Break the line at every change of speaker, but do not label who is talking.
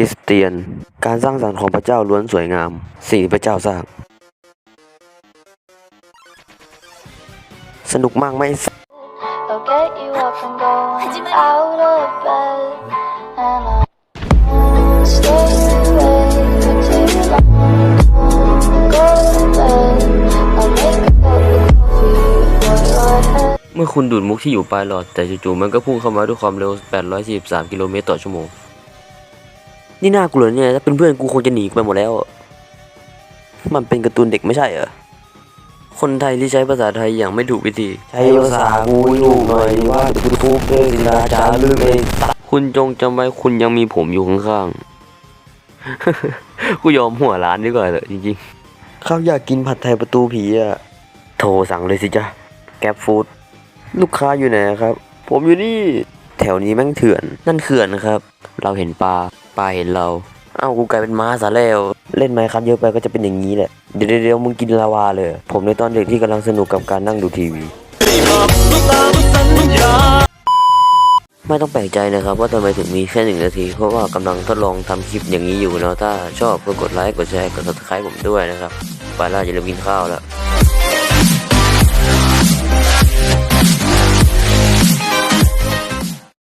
ริสเตียน การสร้างสรรค์ของพระเจ้าล้วนสวยงาม สิ่งที่พระเจ้าสร้าง สนุกมากไหม
I'll get you up and go out of bed. And I'll stay away for too long. Go to bed. I'll make a cup of coffee for your head.
เมื่อคุณดูดมุกที่อยู่ปลายหลอด แต่จู่ๆมันก็พุ่งเข้ามาด้วยความเร็ว 843 กิโลเมตรต่อชั่วโมง นี่น่ากลัวเนี่ยถ้าเป็นเพื่อนกูคงจะหนีไปหมดแล้ว มันเป็นการ์ตูนเด็กไม่ใช่เหรอ คนไทยที่ใช้ภาษาไทยอย่างไม่ถูกวิธี ใช้ภาษากูถูกหน่อยว่าคุณฟุกเรื่องศิลาจารึกเองคุณจงจำไว้คุณยังมีผมอยู่ข้างๆ กูยอมหัวร้านดีกว่าเถอะจริงๆ เขาอยากกินผัดไทยประตูผีอะโทรสั่งเลยสิจ้ะแก๊ปฟู้ดลูกค้าอยู่ไหนครับ ผมอยู่นี่ แถวนี้แม่งเถื่อน นั่นเขื่อนนะครับ เราเห็นปลา ปลาเห็นเราเอ้ากูกลายเป็นม้าซะแล้ว เล่นไมค์ครับเยอะไปก็จะเป็นอย่างนี้แหละ เดี๋ยวเดี๋ยวมึงกินลาวาเลย ผมในตอนเด็กที่กำลังสนุกกับการนั่งดูทีวี ไม่ต้องแปลกใจนะครับว่าทำไมถึงมีแค่หนึ่งนาที เพราะว่ากำลังทดลองทำคลิปอย่างนี้อยู่เนาะถ้าชอบก็กดไลค์กดแชร์กด subscribe ผมด้วยนะครับ ไปแล้วอย่าลืมกินข้าวแล้ว